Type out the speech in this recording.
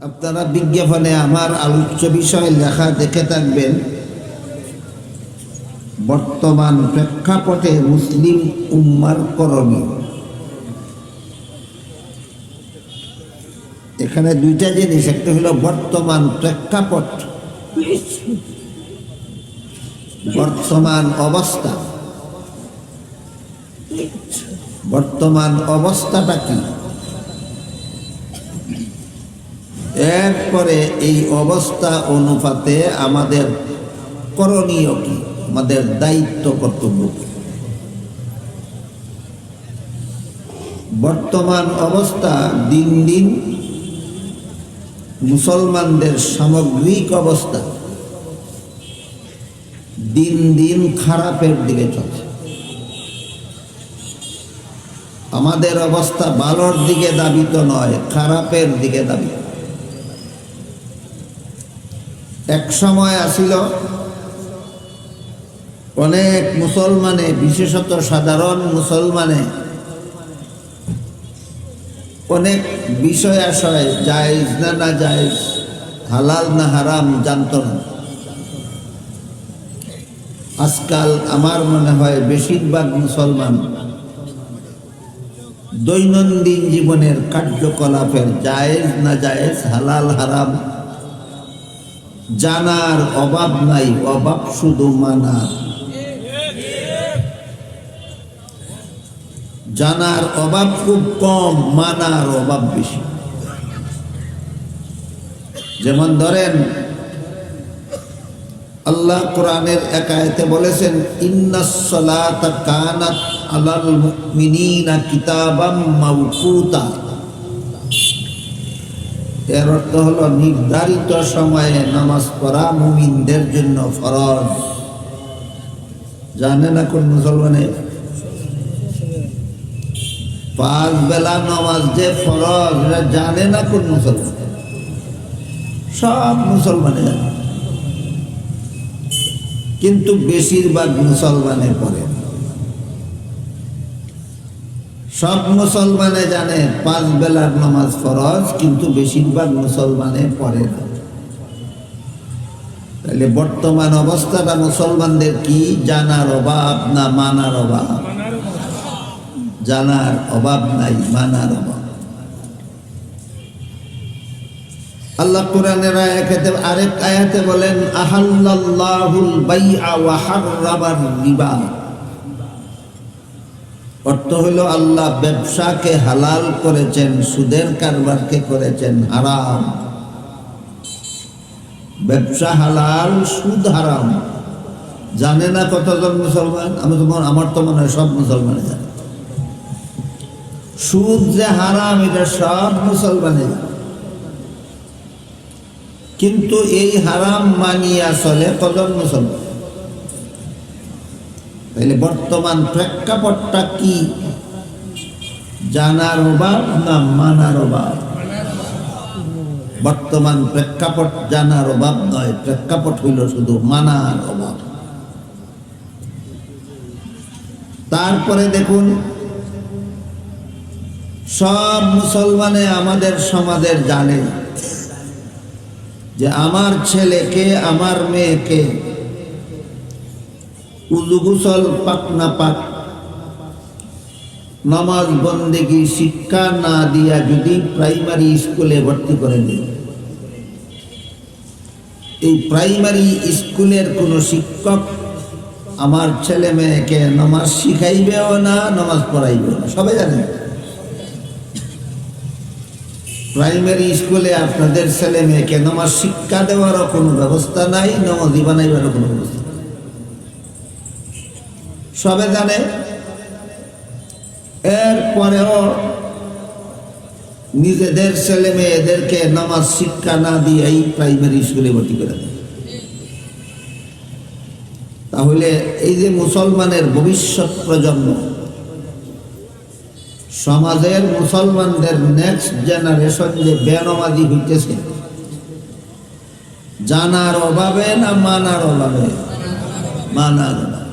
আপনারা বিজ্ঞাপনে আমার আলোচ্য বিষয় লেখা দেখে থাকবেন। বর্তমান প্রেক্ষাপটে মুসলিম উম্মার করণীয় এখানে দুইটা জিনিস, একটা হলো বর্তমান প্রেক্ষাপট, বর্তমান অবস্থা। বর্তমান অবস্থাটা কি? এরপরে এই অবস্থা অনুপাতে আমাদের করণীয় কি? আমাদের দায়িত্ব কর্তব্য? বর্তমান অবস্থা দিন দিন মুসলমানদের সামগ্রিক অবস্থা দিন দিন খারাপের দিকে চলছে। আমাদের অবস্থা ভালোর দিকে দাবিত নয়, খারাপের দিকে দাবিত। এক সময় আসিল। অনেক মুসলমানে, বিশেষত সাধারণ মুসলমানে, অনেক বিষয় আশয়, জায়েজ না না জায়েজ, হালাল না হারাম জানত না। আজকাল আমার মনে হয় বেশিরভাগ মুসলমান দৈনন্দিন জীবনের কার্যকলাপের জায়েজ না জায়েজ, হালাল হারাম জানার অভাব নাই, অভাব শুধু মানার। জানার অভাব খুব কম, মানার অভাব বেশি। যেমন ধরেন, আল্লাহ কোরআনের একায়তে বলেছেন ইন্নাসসালাতা কানাত আলাল মুমিনিনা কিতাবাম মাওকুতা এর অর্থ হলো নির্ধারিত সময়ে নামাজ পড়া মুমিনদের জন্য ফরজ। জানে না কোন মুসলমানের পাঁচ বেলা নামাজ যে ফরজ এটা জানে না কোন মুসলমান? সব মুসলমানে জানে। কিন্তু বেশিরভাগ মুসলমানে পড়ে। সব মুসলমানে জানে পাঁচ বেলার নামাজ ফরজ, কিন্তু বেশিরভাগ মুসলমানে পড়ে না। তাহলে বর্তমান অবস্থাটা মুসলমানদের কি? জানার অভাব না মানার অভাব? জানার অভাব নাই, মানার অভাব। আল্লাহ কোরআনের আয়াতে, আরেক আয়াতে বলেন, আহাল্লাল্লাহুল বাইআ ওয়া হাররামার রিবা। অর্থ হলো আল্লাহ ব্যবসাকে হালাল করেছেন, সুদের কারবারকে করেছেন, হারাম। ব্যবসা হালাল, সুদ হারাম। জানে না কতজন মুসলমান? আমি তো আমার তো মনে হয় সব মুসলমানে জানে। সুদ যে হারাম, এটা সব মুসলমানে কিন্তু এই হারাম মানিয়া চলে কজন মুসলমান? তাহলে বর্তমান প্রেক্ষাপটটা কি? জানার অভাব না মানার অভাব? বর্তমান প্রেক্ষাপট জানার অভাব নয়, প্রেক্ষাপট হইল শুধু মানার অভাব। তারপরে দেখুন, সব মুসলমানে আমাদের সমাজের জানে যে আমার ছেলেকে, আমার মেয়েকে উজু গুসল পাক না পাক নামাজ বন্দেগি শিক্ষা না দিয়া যদি প্রাইমারি স্কুলে ভর্তি করে দেয় এই প্রাইমারি স্কুলের কোনো শিক্ষক আমার ছেলে মেয়েকে নামাজ শিখাইবেও না, নামাজ পড়াইবেও না। সবাই জানে। প্রাইমারি স্কুলে আপনাদের ছেলে মেয়েকে নামাজ শিক্ষা দেওয়ারও কোনো ব্যবস্থা নাই, নামাজি বানাইবারও কোনো ব্যবস্থা। সবে জানে। এরপরেও নিজেদের ছেলে মেয়েদেরকে নামাজ শিক্ষা না দিয়েই প্রাইমারি স্কুলে ভর্তি করে দেয়। তাহলে এই যে মুসলমানের ভবিষ্যৎ প্রজন্ম, সমাজের মুসলমানদের নেক্সট জেনারেশন যে বেনমাজি হইতেছে, জানার অভাবে না মানার অভাবে? মানার অভাবে।